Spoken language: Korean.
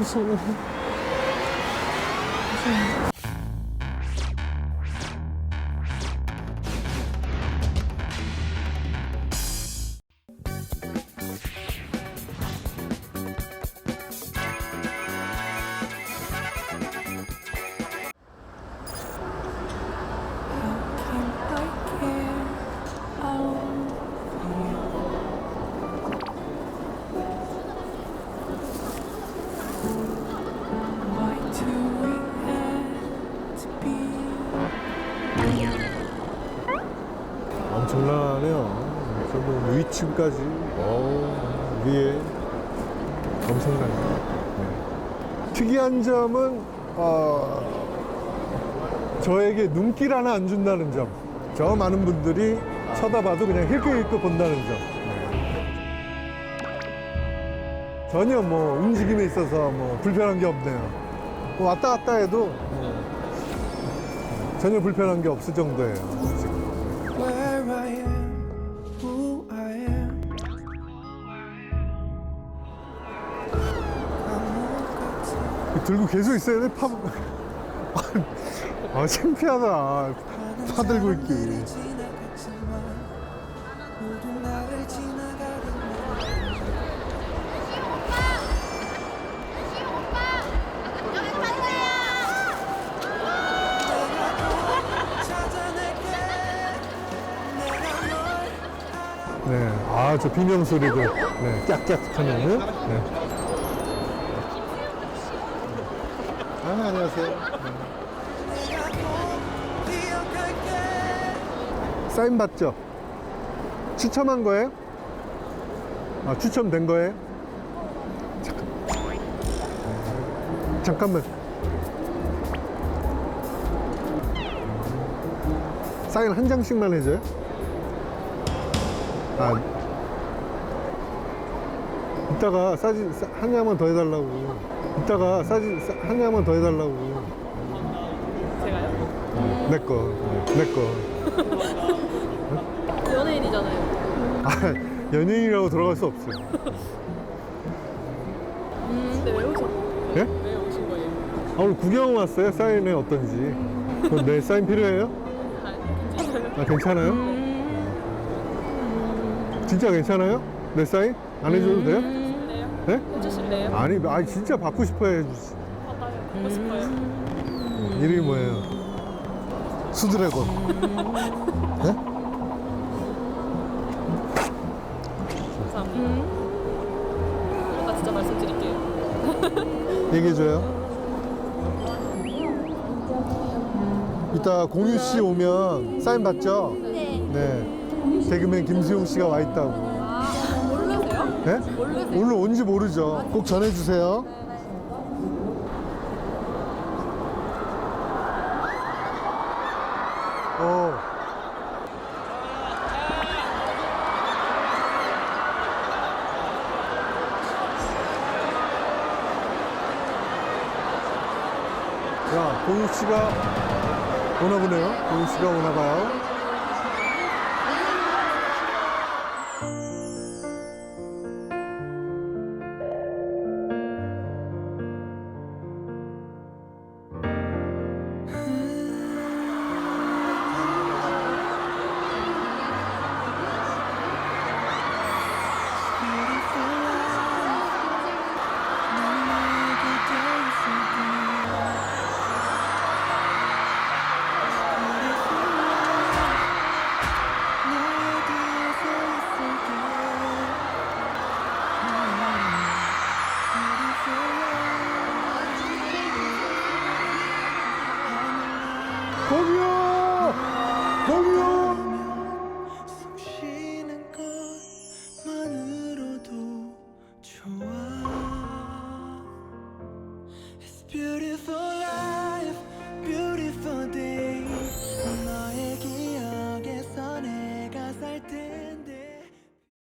무서 엄청나네요. 저뭐 위층까지 어, 위에 엄청나네요. 네. 특이한 점은 어, 저에게 눈길 하나 안 준다는 점. 저 많은 분들이 쳐다봐도 그냥 힐끗힐끗 본다는 점. 네. 전혀 뭐 움직임에 있어서 뭐 불편한 게 없네요. 뭐 왔다 갔다 해도 전혀 불편한 게 없을 정도예요. 들고 계속 있어야 돼? 파... 아, 창피하다. 파 들고 있기. 널 네. 아, 저 비명 소리도. 네. 깍깍 하는. 네. 아, 안녕하세요. 사인 받죠? 추첨한 거예요? 아, 추첨된 거예요? 잠깐. 잠깐만. 사인 한 장씩만 해줘요? 아. 이따가 사진 사- 한 장만 더 해달라고. 이따가 사진 사- 한 장만 더 해달라고. 제가요? 내 거. 내 거. 연예인이잖아요. 아, 연예인이라고 들어갈 수 없어요. 음, 근데 왜 오셨어요? 예? 왜 오신 거예요? 아, 오늘 구경 왔어요. 사인회 어떤지. 그럼 내 사인 필요해요? 아, 괜찮아요. 아, 괜찮아요? 진짜 괜찮아요? 내 사인? 안 해줘도 돼요? 네? 해주실래요? 아니, 아 진짜 받고 싶어야 해주지. 받아요. 받고 싶어요. 이름이 뭐예요? 수드래곤. 네? 감사합니다. 이따 진짜 말씀드릴게요. 얘기해줘요. 이따 공유 씨 오면 사인 받죠? 네. 네. 개그맨 김수용 씨가 와 있다고. 네? 오늘 온지 모르죠. 꼭 전해주세요. 어. 야, 공유 씨가 오나 보네요. 공유 씨가 오나 봐요. 공유! 공유! 숨 쉬는 것만으로도 좋아 It's beautiful